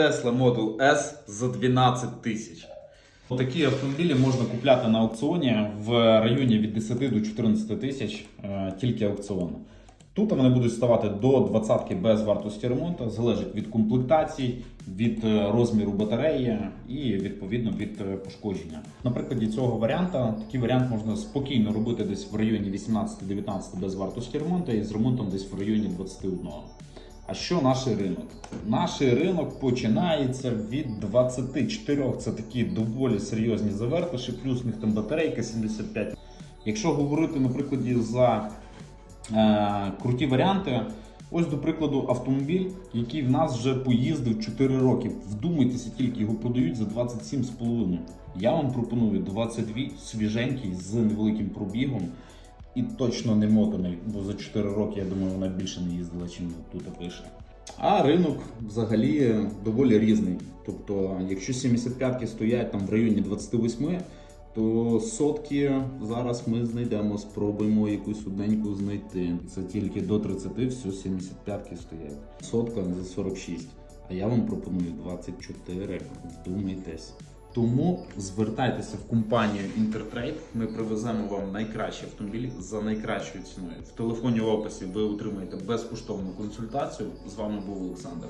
Tesla Model S за 12 тисяч. Такі автомобілі можна купляти на аукціоні в районі від 10 до 14 тисяч е, тільки аукціон. Тут вони будуть ставати до 20 без вартості ремонту, залежить від комплектацій, від е, розміру батареї і відповідно від е, пошкодження. На прикладі цього варіанта такий варіант можна спокійно робити десь в районі 18-19 без вартості ремонту і з ремонтом десь в районі 21. А що наш ринок? Наш ринок починається від 24. Це такі доволі серйозні завертиші, плюс в них там батарейка 75. Якщо говорити, наприклад, за е, круті варіанти, ось до прикладу, автомобіль, який в нас вже поїздив 4 роки. Вдумайтеся, тільки його продають за 27,5. Я вам пропоную 22 свіженький з невеликим пробігом. І точно не мотаний, бо за 4 роки, я думаю, вона більше не їздила, чим тут пише. А ринок взагалі доволі різний. Тобто, якщо 75-ки стоять там в районі 28, то сотки зараз ми знайдемо, спробуємо якусь одненьку знайти. Це тільки до 30 все 75-ки стоять. Сотка за 46. А я вам пропоную 24. Вдумайтесь. Тому звертайтеся в компанію Intertrade. Ми привеземо вам найкращі автомобілі за найкращою ціною. В телефоні в описі ви отримаєте безкоштовну консультацію. З вами був Олександр.